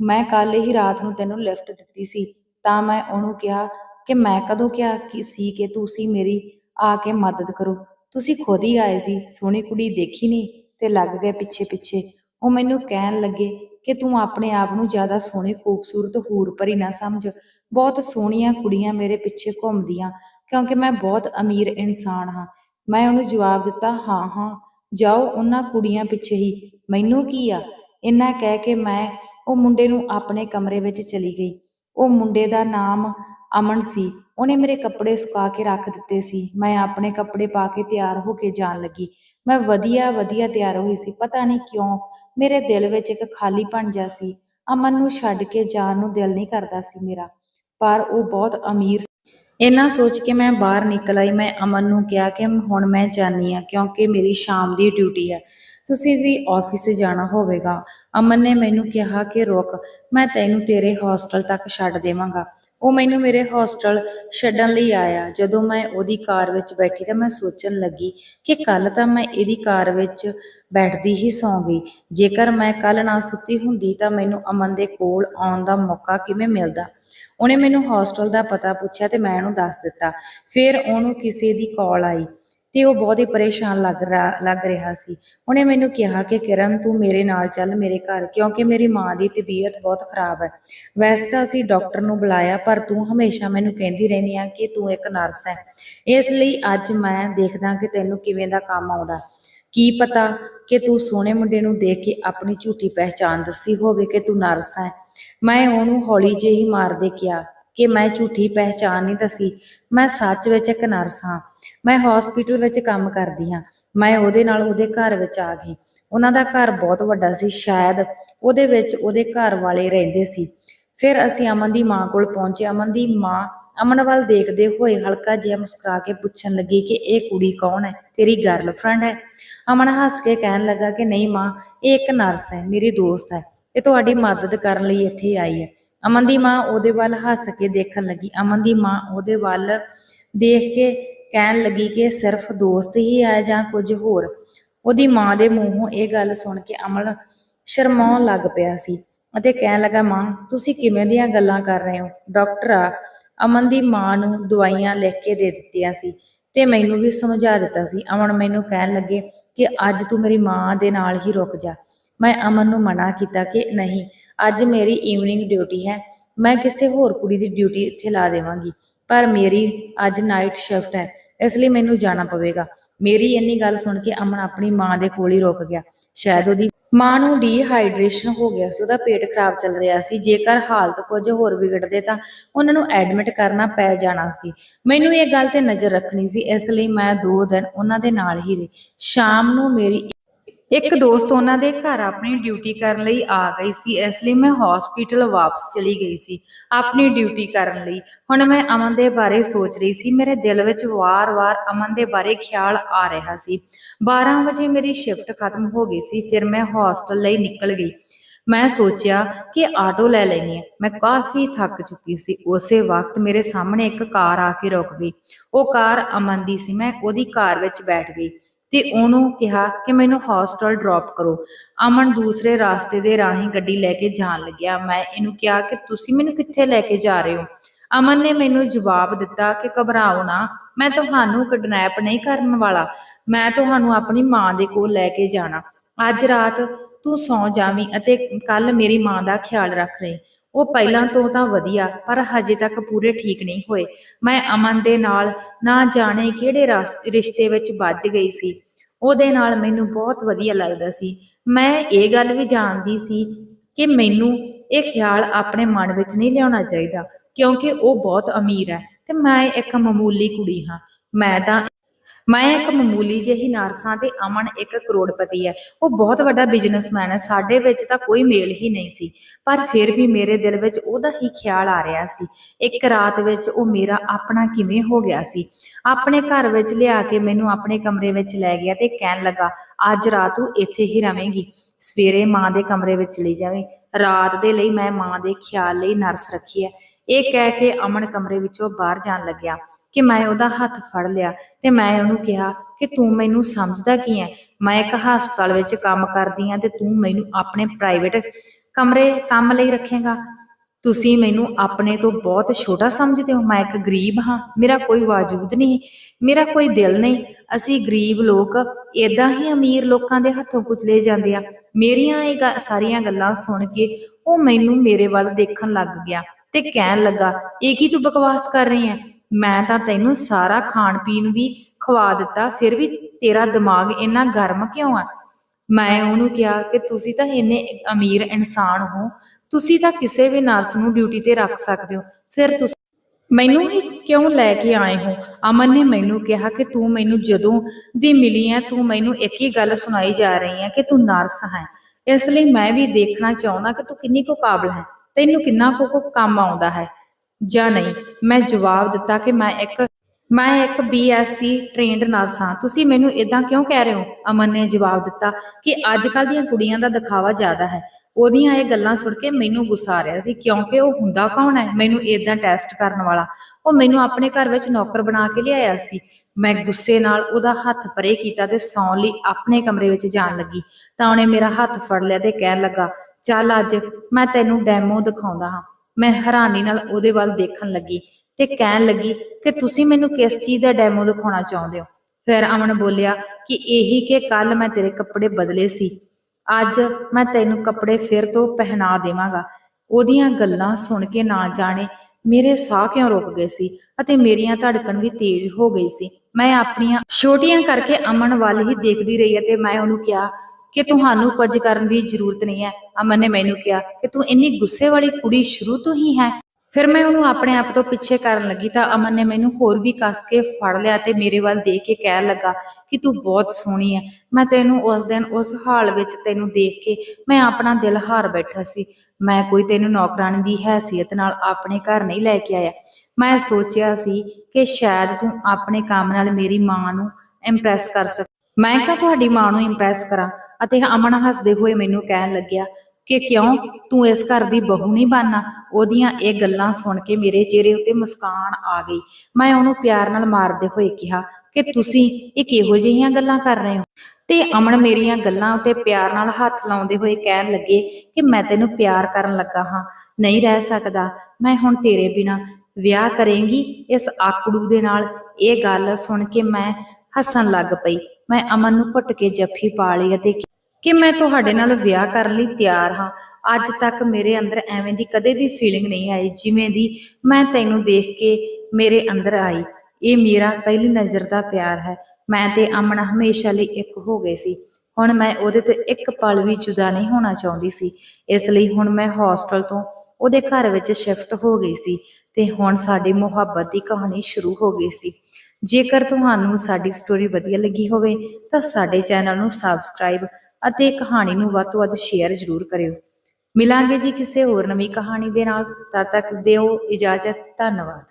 ਮੈਂ ਕੱਲ ਹੀ ਰਾਤ ਨੂੰ ਤੈਨੂੰ ਲਿਫਟ ਦਿੱਤੀ ਸੀ। ਤਾਂ ਮੈਂ ਉਹਨੂੰ ਕਿਹਾ ਕਿ ਮੈਂ ਕਦੋਂ ਕਿਹਾ ਕਿ ਸੀ ਕਿ ਤੁਸੀਂ ਮੇਰੀ ਆ ਕੇ ਮਦਦ ਕਰੋ। ਤੁਸੀਂ ਖੁਦ ਹੀ ਆਏ ਸੀ। ਸੋਹਣੀ ਕੁੜੀ ਦੇਖੀ ਨਹੀਂ ਤੇ ਲੱਗ ਗਏ ਪਿੱਛੇ ਪਿੱਛੇ ਉਹ ਮੈਨੂੰ ਕਹਿਣ ਲੱਗੇ ਕਿ ਤੂੰ ਆਪਣੇ ਆਪ ਨੂੰ ਜ਼ਿਆਦਾ ਸੋਹਣੀ, ਖੂਬਸੂਰਤ ਹੂਰ ਭਰੀ ਨਾ ਸਮਝ। ਬਹੁਤ ਸੋਹਣੀਆਂ ਕੁੜੀਆਂ ਮੇਰੇ ਪਿੱਛੇ ਘੁੰਮਦੀਆਂ, ਕਿਉਂਕਿ ਮੈਂ ਬਹੁਤ ਅਮੀਰ ਇਨਸਾਨ ਹਾਂ। ਮੈਂ ਉਹਨੂੰ ਜਵਾਬ ਦਿੱਤਾ, ਹਾਂ ਹਾਂ, ਜਾਓ ਉਹਨਾਂ ਕੁੜੀਆਂ ਪਿੱਛੇ ਹੀ। ਮੈਨੂੰ ਕੀ ਆ? ਇੰਨਾ ਕਹਿ ਕੇ ਮੈਂ ਉਹ ਮੁੰਡੇ ਨੂੰ ਆਪਣੇ ਕਮਰੇ ਵਿੱਚ ਚਲੀ ਗਈ। ਉਹ ਮੁੰਡੇ ਦਾ ਨਾਮ ਅਮਨ ਸੀ। ਉਹਨੇ ਮੇਰੇ ਕੱਪੜੇ ਸੁਕਾ ਕੇ ਰੱਖ ਦਿੱਤੇ ਸੀ। ਮੈਂ ਆਪਣੇ ਕੱਪੜੇ ਪਾ ਕੇ ਤਿਆਰ ਹੋ ਕੇ ਜਾਣ ਲੱਗੀ। ਮੈਂ ਵਧੀਆ ਵਧੀਆ ਤਿਆਰ ਹੋਈ ਸੀ। ਪਤਾ ਨਹੀਂ ਕਿਉਂ ਮੇਰੇ ਦਿਲ ਵਿੱਚ ਇੱਕ ਖਾਲੀਪਣ ਜਿਹਾ ਸੀ। ਅਮਨ ਨੂੰ ਛੱਡ ਕੇ ਜਾਣ ਨੂੰ ਦਿਲ ਨਹੀਂ ਕਰਦਾ ਸੀ ਮੇਰਾ, ਪਰ ਉਹ ਬਹੁਤ ਅਮੀਰ ਇੰਨਾ ਸੋਚ ਕੇ ਮੈਂ ਬਾਹਰ ਨਿਕਲ ਆਈ। ਮੈਂ ਅਮਨ ਨੂੰ ਕਿਹਾ ਕਿ ਹੁਣ ਮੈਂ ਜਾਣੀ ਆ ਕਿਉਂਕਿ ਮੇਰੀ ਸ਼ਾਮ ਦੀ ਡਿਊਟੀ ਹੈ। ਤੁਸੀਂ ਵੀ ਆਫਿਸ ਜਾਣਾ ਹੋਵੇਗਾ। ਅਮਨ ਨੇ ਮੈਨੂੰ ਕਿਹਾ ਕਿ ਰੁਕ, ਮੈਂ ਤੈਨੂੰ ਤੇਰੇ ਹੋਸਟਲ ਤੱਕ ਛੱਡ ਦੇਵਾਂਗਾ। ਉਹ ਮੈਨੂੰ ਮੇਰੇ ਹੋਸਟਲ ਛੱਡਣ ਲਈ ਆਇਆ। ਜਦੋਂ ਮੈਂ ਉਹਦੀ ਕਾਰ ਵਿੱਚ ਬੈਠੀ ਤਾਂ ਮੈਂ ਸੋਚਣ ਲੱਗੀ ਕਿ ਕੱਲ ਤਾਂ ਮੈਂ ਇਹਦੀ ਕਾਰ ਵਿੱਚ ਬੈਠਦੀ ਹੀ ਸੌਂ ਗਈ ਜੇਕਰ ਮੈਂ ਕੱਲ ਨਾ ਸੁੱਤੀ ਹੁੰਦੀ ਤਾਂ ਮੈਨੂੰ ਅਮਨ ਦੇ ਕੋਲ ਆਉਣ ਦਾ ਮੌਕਾ ਕਿਵੇਂ ਮਿਲਦਾ? ਉਹਨੇ ਮੈਨੂੰ ਹੋਸਟਲ ਦਾ ਪਤਾ ਪੁੱਛਿਆ ਤੇ ਮੈਂ ਉਹਨੂੰ ਦੱਸ ਦਿੱਤਾ। ਫਿਰ ਉਹਨੂੰ ਕਿਸੇ ਦੀ ਕਾਲ ਆਈ। ਤੇ ਉਹ ਬਹੁਤ ਹੀ ਪਰੇਸ਼ਾਨ ਲੱਗ ਰਿਹਾ ਲੱਗ ਰਿਹਾ ਸੀ। ਉਹਨੇ ਮੈਨੂੰ ਕਿਹਾ ਕਿ ਕਿਰਨ, ਤੂੰ ਮੇਰੇ ਨਾਲ ਚੱਲ, ਮੇਰੇ ਘਰ, ਕਿਉਂਕਿ ਮੇਰੀ ਮਾਂ ਦੀ ਤਬੀਅਤ ਬਹੁਤ ਖਰਾਬ ਹੈ। ਵੈਸੇ ਤਾਂ ਅਸੀਂ ਡਾਕਟਰ ਨੂੰ ਬੁਲਾਇਆ, ਪਰ ਤੂੰ ਹਮੇਸ਼ਾ ਮੈਨੂੰ ਕਹਿੰਦੀ ਰਹਿੰਦੀ ਆ ਕਿ ਤੂੰ ਇੱਕ ਨਰਸ ਹੈ। ਇਸ ਲਈ ਅੱਜ ਮੈਂ ਦੇਖਦਾ ਕਿ ਤੈਨੂੰ ਕਿਵੇਂ ਦਾ ਕੰਮ ਆਉਂਦਾ। ਕੀ ਪਤਾ ਕਿ ਤੂੰ ਸੋਹਣੇ ਮੁੰਡੇ ਨੂੰ ਦੇਖ ਕੇ ਆਪਣੀ ਝੂਠੀ ਪਹਿਚਾਣ ਦੱਸੀ ਹੋਵੇ ਕਿ ਤੂੰ ਨਰਸ ਹੈ। ਮੈਂ ਉਹਨੂੰ ਹੌਲੀ ਜਿਹੀ ਮਾਰਦੇ ਕਿਹਾ ਕਿ ਮੈਂ ਝੂਠੀ ਪਹਿਚਾਣ ਨਹੀਂ ਦੱਸੀ। ਮੈਂ ਸੱਚ ਵਿੱਚ ਇੱਕ ਨਰਸ ਹਾਂ। ਮੈਂ ਹਸਪੀਟਲ ਵਿੱਚ ਕੰਮ ਕਰਦੀ ਹਾਂ। ਮੈਂ ਉਹਦੇ ਨਾਲ ਉਹਦੇ ਘਰ ਵਿੱਚ ਆ ਗਈ। ਉਹਨਾਂ ਦਾ ਘਰ ਬਹੁਤ ਵੱਡਾ ਸੀ। ਸ਼ਾਇਦ ਉਹਦੇ ਵਿੱਚ ਉਹਦੇ ਘਰ ਵਾਲੇ ਰਹਿੰਦੇ ਸੀ। ਫਿਰ ਅਸੀਂ ਅਮਨ ਦੀ ਮਾਂ ਕੋਲ ਪਹੁੰਚੇ। ਅਮਨ ਦੀ ਮਾਂ ਅਮਨ ਵੱਲ ਦੇਖਦੇ ਹੋਏ ਹਲਕਾ ਜਿਹਾ ਮੁਸਕਰਾ ਕੇ ਪੁੱਛਣ ਲੱਗੀ ਕਿ ਇਹ ਕੁੜੀ ਕੌਣ ਹੈ? ਤੇਰੀ ਗਰਲਫ੍ਰੈਂਡ ਹੈ? ਅਮਨ ਹੱਸ ਕੇ ਕਹਿਣ ਲੱਗਾ ਕਿ ਨਹੀਂ ਮਾਂ, ਇਹ ਇੱਕ ਨਰਸ ਹੈ, ਮੇਰੀ ਦੋਸਤ ਹੈ। ਇਹ ਤੁਹਾਡੀ ਮਦਦ ਕਰਨ ਲਈ ਇੱਥੇ ਆਈ ਹੈ। ਅਮਨ ਦੀ ਮਾਂ ਉਹਦੇ ਵੱਲ ਹੱਸ ਕੇ ਦੇਖਣ ਲੱਗੀ। ਅਮਨ ਦੀ ਮਾਂ ਉਹਦੇ ਵੱਲ ਦੇਖ ਕੇ ਕਹਿਣ ਲੱਗੀ ਕਿ ਸਿਰਫ ਦੋਸਤ ਹੀ ਹੈ ਜਾਂ ਕੁਝ ਹੋਰ। ਉਹਦੀ ਮਾਂ ਦੇ ਮੂੰਹੋਂ ਇਹ ਗੱਲ ਸੁਣ ਕੇ ਅਮਨ ਸ਼ਰਮਾਉਣ ਲੱਗ ਪਿਆ ਸੀ ਅਤੇ ਕਹਿਣ ਲੱਗਾ, ਮਾਂ, ਤੁਸੀਂ ਕਿਵੇਂ ਦੀਆਂ ਗੱਲਾਂ ਕਰ ਰਹੇ ਹੋ? ਡਾਕਟਰ ਆ, ਅਮਨ ਦੀ ਮਾਂ ਨੂੰ ਦਵਾਈਆਂ ਲਿਖ ਕੇ ਦੇ ਦਿੱਤੀਆਂ ਸੀ ਤੇ ਮੈਨੂੰ ਵੀ ਸਮਝਾ ਦਿੱਤਾ ਸੀ। ਅਮਨ ਮੈਨੂੰ ਕਹਿਣ ਲੱਗੇ ਕਿ, ਅੱਜ ਤੂੰ ਮੇਰੀ ਮਾਂ ਦੇ ਨਾਲ ਹੀ ਰੁਕ ਜਾ। ਮੈਂ ਅਮਨ ਨੂੰ ਮਨਾ ਕੀਤਾ ਕਿ, ਨਹੀਂ, ਅੱਜ ਮੇਰੀ ਈਵਨਿੰਗ ਡਿਊਟੀ ਹੈ, ਮੈਂ ਕਿਸੇ ਹੋਰ ਕੁੜੀ ਦੀ ਡਿਊਟੀ ਇੱਥੇ ਲਾ ਦੇਵਾਂਗੀ। ਪਰ ਮੇਰੀ ਅੱਜ ਨਾਈਟ ਸ਼ਿਫਟ ਹੈ, ਇਸ ਲਈ ਮੈਨੂੰ ਜਾਣਾ ਪਵੇਗਾ। ਮੇਰੀ ਇੰਨੀ ਗੱਲ ਸੁਣ ਕੇ ਅਮਨ ਆਪਣੀ ਮਾਂ ਦੇ ਕੋਲ ਹੀ ਰੁਕ ਗਿਆ। ਸ਼ਾਇਦ ਉਹਦੀ ਮਾਂ ਨੂੰ ਡੀਹਾਈਡਰੇਸ਼ਨ ਹੋ ਗਿਆ ਸੀ, ਉਹਦਾ ਪੇਟ ਖਰਾਬ ਚੱਲ ਰਿਹਾ ਸੀ। ਜੇਕਰ ਹਾਲਤ ਕੁਝ ਹੋਰ ਵਿਗੜਦੇ ਤਾਂ ਉਹਨਾਂ ਨੂੰ ਐਡਮਿਟ ਕਰਨਾ ਪੈ ਜਾਣਾ ਸੀ। ਮੈਨੂੰ ਇਹ ਗੱਲ ਤੇ ਨਜ਼ਰ ਰੱਖਣੀ ਸੀ, ਇਸ ਲਈ ਮੈਂ ਦੋ ਦਿਨ ਉਹਨਾਂ ਦੇ ਨਾਲ ਹੀ ਰਹੀ। ਸ਼ਾਮ ਨੂੰ ਮੇਰੀ ਇੱਕ ਦੋਸਤ ਉਹਨਾਂ ਦੇ ਘਰ ਆਪਣੀ ਡਿਊਟੀ ਕਰਨ ਲਈ ਆ ਗਈ ਸੀ ਇਸ ਲਈ ਮੈਂ ਹਸਪੀਟਲ ਵਾਪਸ ਚਲੀ ਗਈ ਸੀ ਆਪਣੀ ਡਿਊਟੀ ਕਰਨ ਲਈ। ਹੁਣ ਮੈਂ ਅਮਨ ਦੇ ਬਾਰੇ ਸੋਚ ਰਹੀ ਸੀ ਮੇਰੇ ਦਿਲ ਵਿੱਚ ਵਾਰ-ਵਾਰ ਅਮਨ ਦੇ ਬਾਰੇ ਖਿਆਲ ਆ ਰਿਹਾ ਸੀ। 12 ਵਜੇ ਮੇਰੀ ਸ਼ਿਫਟ ਖਤਮ ਹੋ ਗਈ ਸੀ ਫਿਰ ਮੈਂ ਹੌਸਟਲ ਲਈ ਨਿਕਲ ਗਈ। ਮੈਂ ਸੋਚਿਆ ਕਿ ਆਟੋ ਲੈ ਲੈਣੀ ਹੈ। ਮੈਂ ਕਾਫੀ ਥੱਕ ਚੁੱਕੀ ਸੀ। ਉਸੇ ਵਕਤ ਮੇਰੇ ਸਾਹਮਣੇ ਇੱਕ ਕਾਰ ਆ ਕੇ ਰੁਕ ਗਈ। ਉਹ ਕਾਰ ਅਮਨ ਦੀ ਸੀ। ਮੈਂ ਉਹਦੀ ਕਾਰ ਵਿੱਚ ਬੈਠ ਗਈ। ਤੇ ਉਹਨੂੰ ਕਿਹਾ ਕਿ ਮੈਨੂੰ ਹੌਸਟਲ ਡ੍ਰੌਪ ਕਰੋ। ਅਮਨ ਦੂਸਰੇ ਰਾਸਤੇ ਦੇ ਰਾਹੀਂ ਗੱਡੀ ਲੈ ਕੇ ਜਾਣ ਲੱਗਿਆ। ਮੈਂ ਇਹਨੂੰ ਕਿਹਾ ਕਿ ਤੁਸੀਂ ਮੈਨੂੰ ਕਿੱਥੇ ਲੈ ਕੇ ਜਾ ਰਹੇ ਹੋ? ਅਮਨ ਨੇ ਮੈਨੂੰ ਜਵਾਬ ਦਿੱਤਾ ਕਿ ਘਬਰਾਓ ਨਾ, ਮੈਂ ਤੁਹਾਨੂੰ ਕਿਡਨੈਪ ਨਹੀਂ ਕਰਨ ਵਾਲਾ। ਮੈਂ ਤੁਹਾਨੂੰ ਆਪਣੀ ਮਾਂ ਦੇ ਕੋਲ ਲੈ ਕੇ ਜਾਣਾ। ਅੱਜ ਰਾਤ ਤੂੰ ਸੌਂ ਜਾਵੀਂ ਅਤੇ ਕੱਲ ਮੇਰੀ ਮਾਂ ਦਾ ਖਿਆਲ ਰੱਖ ਲਈ। ਉਹ ਪਹਿਲਾਂ ਤੋਂ ਤਾਂ ਵਧੀਆ, ਪਰ ਹਜੇ ਤੱਕ ਪੂਰੇ ਠੀਕ ਨਹੀਂ ਹੋਏ। ਮੈਂ ਅਮਨ ਦੇ ਨਾਲ ਨਾ ਜਾਣੇ ਕਿਹੜੇ ਰਿਸ਼ਤੇ ਵਿੱਚ ਵੱਜ ਗਈ ਸੀ। ਉਹਦੇ ਨਾਲ ਮੈਨੂੰ ਬਹੁਤ ਵਧੀਆ ਲੱਗਦਾ ਸੀ। ਮੈਂ ਇਹ ਗੱਲ ਵੀ ਜਾਣਦੀ ਸੀ ਕਿ ਮੈਨੂੰ ਇਹ ਖਿਆਲ ਆਪਣੇ ਮਨ ਵਿੱਚ ਨਹੀਂ ਲਿਆਉਣਾ ਚਾਹੀਦਾ, ਕਿਉਂਕਿ ਉਹ ਬਹੁਤ ਅਮੀਰ ਹੈ ਤੇ ਮੈਂ ਇੱਕ ਮਾਮੂਲੀ ਕੁੜੀ ਹਾਂ। ਮੈਂ ਤਾਂ ਮੈਂ ਇੱਕ ਮਾਮੂਲੀ ਜਿਹੀ ਨਰਸ ਹਾਂ ਤੇ ਅਮਨ ਇੱਕ ਕਰੋੜਪਤੀ ਹੈ। ਉਹ ਬਹੁਤ ਵੱਡਾ ਬਿਜ਼ਨਸਮੈਨ ਹੈ। ਸਾਡੇ ਵਿੱਚ ਤਾਂ ਕੋਈ ਮੇਲ ਹੀ ਨਹੀਂ ਸੀ। ਪਰ ਫਿਰ ਵੀ ਮੇਰੇ ਦਿਲ ਵਿੱਚ ਉਹਦਾ ਹੀ ਖਿਆਲ ਆ ਰਿਹਾ ਸੀ। ਇੱਕ ਰਾਤ ਵਿੱਚ ਉਹ ਮੇਰਾ ਆਪਣਾ ਕਿਵੇਂ ਹੋ ਗਿਆ ਸੀ। ਆਪਣੇ ਘਰ ਵਿੱਚ ਲਿਆ ਕੇ ਮੈਨੂੰ ਆਪਣੇ ਕਮਰੇ ਵਿੱਚ ਲੈ ਗਿਆ ਤੇ ਕਹਿਣ ਲੱਗਾ, ਅੱਜ ਰਾਤ ਤੂੰ ਇੱਥੇ ਹੀ ਰਵੇਂਗੀ। ਸਵੇਰੇ ਮਾਂ ਦੇ ਕਮਰੇ ਵਿੱਚ ਚਲੀ ਜਾਵੇਂ। ਰਾਤ ਦੇ ਲਈ ਮੈਂ ਮਾਂ ਦੇ ਖਿਆਲ ਲਈ ਨਰਸ ਰੱਖੀ ਹੈ। ਇਹ ਕਹਿ ਕੇ ਅਮਨ ਕਮਰੇ ਵਿੱਚੋਂ ਬਾਹਰ ਜਾਣ ਲੱਗਿਆ ਕਿ ਮੈਂ ਉਹਦਾ ਹੱਥ ਫੜ ਲਿਆ ਤੇ ਮੈਂ ਉਹਨੂੰ ਕਿਹਾ ਕਿ ਤੂੰ ਮੈਨੂੰ ਸਮਝਦਾ ਕੀ ਹੈ ਮੈਂ ਇੱਕ ਹਸਪਤਾਲ ਵਿੱਚ ਕੰਮ ਕਰਦੀ ਹਾਂ ਤੇ ਤੂੰ ਮੈਨੂੰ ਆਪਣੇ ਪ੍ਰਾਈਵੇਟ ਕਮਰੇ ਕੰਮ ਲਈ ਰੱਖੇਗਾ। ਤੁਸੀਂ ਮੈਨੂੰ ਆਪਣੇ ਤੋਂ ਬਹੁਤ ਛੋਟਾ ਸਮਝਦੇ ਹੋ, ਮੈਂ ਇੱਕ ਗਰੀਬ ਹਾਂ, ਮੇਰਾ ਕੋਈ ਵਾਜੂਦ ਨਹੀਂ, ਮੇਰਾ ਕੋਈ ਦਿਲ ਨਹੀਂ। ਅਸੀਂ ਗਰੀਬ ਲੋਕ ਇਦਾਂ ਹੀ ਅਮੀਰ ਲੋਕਾਂ ਦੇ ਹੱਥੋਂ ਕੁਚਲੇ ਜਾਂਦੇ ਆ। ਮੇਰੀਆਂ ਇਹ ਗ- ਸਾਰੀਆਂ ਗੱਲਾਂ ਸੁਣ ਕੇ ਉਹ ਮੈਨੂੰ ਮੇਰੇ ਵੱਲ ਦੇਖਣ ਲੱਗ ਗਿਆ। ਤੇ ਕਹਿਣ ਲੱਗਾ, ਇਹ ਕੀ ਤੂੰ ਬਕਵਾਸ ਕਰ ਰਹੀ ਹੈ? ਮੈਂ ਤਾਂ ਤੈਨੂੰ ਸਾਰਾ ਖਾਣ ਪੀਣ ਵੀ ਖਵਾ ਦਿੱਤਾ, ਫਿਰ ਵੀ ਤੇਰਾ ਦਿਮਾਗ ਇੰਨਾ ਗਰਮ ਕਿਉਂ ਆ? ਮੈਂ ਉਹਨੂੰ ਕਿਹਾ ਕਿ ਤੁਸੀਂ ਤਾਂ ਇੰਨੇ ਅਮੀਰ ਇਨਸਾਨ ਹੋ, ਤੁਸੀਂ ਤਾਂ ਕਿਸੇ ਵੀ ਨਰਸ ਨੂੰ ਡਿਊਟੀ ਤੇ ਰੱਖ ਸਕਦੇ ਹੋ, ਫਿਰ ਤੁਸੀਂ ਮੈਨੂੰ ਹੀ ਕਿਉਂ ਲੈ ਕੇ ਆਏ ਹੋ? ਅਮਨ ਨੇ ਮੈਨੂੰ ਕਿਹਾ ਕਿ ਤੂੰ ਮੈਨੂੰ ਜਦੋਂ ਦੀ ਮਿਲੀ ਹੈ, ਤੂੰ ਮੈਨੂੰ ਇੱਕ ਹੀ ਗੱਲ ਸੁਣਾਈ ਜਾ ਰਹੀ ਹੈ ਕਿ ਤੂੰ ਨਰਸ ਹੈ। ਇਸ ਲਈ ਮੈਂ ਵੀ ਦੇਖਣਾ ਚਾਹੁੰਦਾ ਕਿ ਤੂੰ ਕਿੰਨੀ ਕੁ ਕਾਬਲ ਹੈ। ਤੈਨੂੰ ਕਿੰਨਾ ਕੁ ਕੁ ਕੰਮ ਆਉਂਦਾ ਹੈ? ਜਾਂ ਨਹੀਂ? ਮੈਂ ਜਵਾਬ ਦਿੱਤਾ ਕਿ ਮੈਂ ਇੱਕ ਮੈਂ ਇੱਕ ਬੀਐਸਸੀ ਟ੍ਰੇਨਡ ਨਰਸ ਹਾਂ। ਤੁਸੀਂ ਮੈਨੂੰ ਇਦਾਂ ਕਿਉਂ ਕਹਿ ਰਹੇ ਹੋ? ਅਮਨ ਨੇ ਜਵਾਬ ਦਿੱਤਾ ਕਿ ਅੱਜ ਕੱਲ ਦੀਆਂ ਕੁੜੀਆਂ ਦਾ ਦਿਖਾਵਾ ਜ਼ਿਆਦਾ ਹੈ। ਉਹਦੀਆਂ ਇਹ ਗੱਲਾਂ ਸੁਣ ਕੇ ਮੈਨੂੰ ਗੁੱਸਾ ਆ ਰਿਹਾ ਸੀ, ਕਿਉਂਕਿ ਉਹ ਹੁੰਦਾ ਕੌਣ ਹੈ? ਮੈਨੂੰ ਇਦਾਂ ਟੈਸਟ ਕਰਨ ਵਾਲਾ। ਉਹ ਮੈਨੂੰ ਆਪਣੇ ਘਰ ਵਿੱਚ ਨੌਕਰ ਬਣਾ ਕੇ ਲਿਆਇਆ ਸੀ। ਮੈਂ ਗੁੱਸੇ ਨਾਲ ਉਹਦਾ ਹੱਥ ਪਰੇ ਕੀਤਾ ਤੇ ਸੌਣ ਲਈ ਆਪਣੇ ਕਮਰੇ ਵਿੱਚ ਜਾਣ ਲੱਗੀ। ਤਾਂ ਉਹਨੇ ਮੇਰਾ ਹੱਥ ਫੜ ਲਿਆ ਤੇ ਕਹਿਣ ਲੱਗਾ ਚੱਲ ਅੱਜ ਮੈਂ ਤੈਨੂੰ ਡੈਮੋ ਦਿਖਾਉਂਦਾ ਹਾਂ। ਮੈਂ ਹੈਰਾਨੀ ਨਾਲ ਉਹਦੇ ਵੱਲ ਦੇਖਣ ਲੱਗੀ ਤੇ ਕਹਿਣ ਲੱਗੀ ਕਿ ਤੁਸੀਂ ਮੈਨੂੰ ਕਿਸ ਚੀਜ਼ ਦਾ ਡੈਮੋ ਦਿਖਾਉਣਾ ਚਾਹੁੰਦੇ ਹੋ? ਫਿਰ ਅਮਨ ਬੋਲਿਆ ਕਿ ਇਹੀ ਕਿ ਕੱਲ ਮੈਂ ਤੇਰੇ ਕੱਪੜੇ ਬਦਲੇ ਸੀ। ਅੱਜ ਮੈਂ ਤੈਨੂੰ ਕੱਪੜੇ ਫਿਰ ਤੋਂ ਪਹਿਨਾ ਦੇਵਾਂਗਾ। ਉਹਦੀਆਂ ਗੱਲਾਂ ਸੁਣ ਕੇ ਨਾ ਜਾਣੇ ਮੇਰੇ ਸਾਹ ਕਿਉਂ ਰੁਕ ਗਏ ਸੀ ਅਤੇ ਮੇਰੀਆਂ ਧੜਕਣ ਵੀ ਤੇਜ਼ ਹੋ ਗਈ ਸੀ। ਮੈਂ ਆਪਣੀਆਂ ਛੋਟੀਆਂ ਕਰਕੇ ਅਮਨ ਵੱਲ ਹੀ ਦੇਖਦੀ ਰਹੀ ਅਤੇ ਮੈਂ ਉਹਨੂੰ ਕਿਹਾ ਕਿ ਤੁਹਾਨੂੰ ਕੁਝ ਕਰਨ ਦੀ ਜ਼ਰੂਰਤ ਨਹੀਂ ਹੈ। ਅਮਨ ਨੇ ਮੈਨੂੰ ਕਿਹਾ ਕਿ ਤੂੰ ਇੰਨੀ ਗੁੱਸੇ ਵਾਲੀ ਕੁੜੀ ਸ਼ੁਰੂ ਤੋਂ ਹੀ ਹੈ। ਫਿਰ ਮੈਂ ਉਹਨੂੰ ਆਪਣੇ ਆਪ ਤੋਂ ਪਿੱਛੇ ਕਰਨ ਲੱਗੀ ਤਾਂ ਅਮਨ ਨੇ ਮੈਨੂੰ ਹੋਰ ਵੀ ਕੱਸ ਕੇ ਫੜ ਲਿਆ ਤੇ ਮੇਰੇ ਵੱਲ ਦੇਖ ਕੇ ਕਹਿਣ ਲੱਗਾ ਕਿ ਤੂੰ ਬਹੁਤ ਸੋਹਣੀ ਹੈ। ਮੈਂ ਤੈਨੂੰ ਉਸ ਦਿਨ ਉਸ ਹਾਲ ਵਿੱਚ ਤੈਨੂੰ ਦੇਖ ਕੇ ਮੈਂ ਆਪਣਾ ਦਿਲ ਹਾਰ ਬੈਠਾ ਸੀ। ਮੈਂ ਕੋਈ ਤੈਨੂੰ ਨੌਕਰਾਨੀ ਦੀ ਹੈਸੀਅਤ ਨਾਲ ਆਪਣੇ ਘਰ ਨਹੀਂ ਲੈ ਕੇ ਆਇਆ। ਮੈਂ ਸੋਚਿਆ ਸੀ ਕਿ ਸ਼ਾਇਦ ਤੂੰ ਆਪਣੇ ਕੰਮ ਨਾਲ ਮੇਰੀ ਮਾਂ ਨੂੰ ਇੰਪ੍ਰੈਸ ਕਰ ਸਕ ਮੈਂ ਕਿਹਾ ਤੁਹਾਡੀ ਮਾਂ ਨੂੰ ਇੰਪ੍ਰੈਸ ਕਰਾਂ। ਅਤੇ ਅਮਨ ਹੱਸਦੇ ਹੋਏ ਮੈਨੂੰ ਕਹਿਣ ਲੱਗਿਆ ਕਿ ਕਿਉਂ ਤੂੰ ਇਸ ਘਰ ਦੀ ਬਹੂ ਨਹੀਂ ਬਣਨਾ? ਉਹਦੀਆਂ ਇਹ ਗੱਲਾਂ ਸੁਣ ਕੇ ਮੇਰੇ ਚਿਹਰੇ ਉੱਤੇ ਮੁਸਕਾਨ ਆ ਗਈ। ਮੈਂ ਉਹਨੂੰ ਪਿਆਰ ਨਾਲ ਮਾਰਦੇ ਹੋਏ ਕਿਹਾ ਕਿ ਤੁਸੀਂ ਇਹ ਕਿਹੋ ਜਿਹੀਆਂ ਗੱਲਾਂ ਕਰ ਰਹੇ ਹੋ? ਤੇ ਅਮਨ ਮੇਰੀਆਂ ਗੱਲਾਂ ਉੱਤੇ ਪਿਆਰ ਨਾਲ ਹੱਥ ਲਾਉਂਦੇ ਹੋਏ ਕਹਿਣ ਲੱਗੇ ਕਿ ਮੈਂ ਤੈਨੂੰ ਪਿਆਰ ਕਰਨ ਲੱਗਾ ਹਾਂ। ਨਹੀਂ ਰਹਿ ਸਕਦਾ। ਮੈਂ ਹੁਣ ਤੇਰੇ ਬਿਨਾ ਵਿਆਹ ਕਰੇਂਗੀ। ਇਸ ਆਕੜੂ ਦੇ ਨਾਲ ਇਹ ਗੱਲ ਸੁਣ ਕੇ ਮੈਂ ਹੱਸਣ ਲੱਗ ਪਈ। ਮੈਂ ਅਮਨ ਨੂੰ ਘੁੱਟ ਕੇ ਜੱਫੀ ਪਾ ਲਈ ਅਤੇ ਕਿ ਮੈਂ ਤੁਹਾਡੇ ਨਾਲ ਵਿਆਹ ਕਰਨ ਲਈ ਤਿਆਰ ਹਾਂ। ਅੱਜ ਤੱਕ ਮੇਰੇ ਅੰਦਰ ਐਵੇਂ ਦੀ ਕਦੇ ਵੀ ਫੀਲਿੰਗ ਨਹੀਂ ਆਈ, ਜਿਵੇਂ ਦੀ ਮੈਂ ਤੈਨੂੰ ਦੇਖ ਕੇ ਮੇਰੇ ਅੰਦਰ ਆਈ। ਇਹ ਮੇਰਾ ਪਹਿਲੀ ਨਜ਼ਰ ਦਾ ਪਿਆਰ ਹੈ। ਮੈਂ ਤੇ ਅਮਨ ਹਮੇਸ਼ਾ ਲਈ ਇੱਕ ਹੋ ਗਏ ਸੀ। ਹੁਣ ਮੈਂ ਉਹਦੇ ਤੋਂ ਇੱਕ ਪਲ ਵੀ ਜੁਦਾ ਨਹੀਂ ਹੋਣਾ ਚਾਹੁੰਦੀ ਸੀ। ਇਸ ਲਈ ਹੁਣ ਮੈਂ ਹੌਸਟਲ ਤੋਂ ਉਹਦੇ ਘਰ ਵਿੱਚ ਸ਼ਿਫਟ ਹੋ ਗਈ ਸੀ ਤੇ ਹੁਣ ਸਾਡੀ ਮੁਹੱਬਤ ਦੀ ਕਹਾਣੀ ਸ਼ੁਰੂ ਹੋ ਗਈ ਸੀ। ਜੇਕਰ ਤੁਹਾਨੂੰ ਸਾਡੀ ਸਟੋਰੀ ਵਧੀਆ ਲੱਗੀ ਹੋਵੇ, ਤਾਂ ਸਾਡੇ ਚੈਨਲ ਨੂੰ ਸਬਸਕ੍ਰਾਈਬ ਅਤੇ ਕਹਾਣੀ ਨੂੰ ਵੱਧ ਤੋਂ ਵੱਧ ਸ਼ੇਅਰ ਜ਼ਰੂਰ ਕਰਿਓ। ਮਿਲਾਂਗੇ ਜੀ ਕਿਸੇ ਹੋਰ ਨਵੀਂ ਕਹਾਣੀ ਦੇ ਨਾਲ, ਤਦ ਤੱਕ ਦਿਓ ਇਜਾਜ਼ਤ, ਧੰਨਵਾਦ।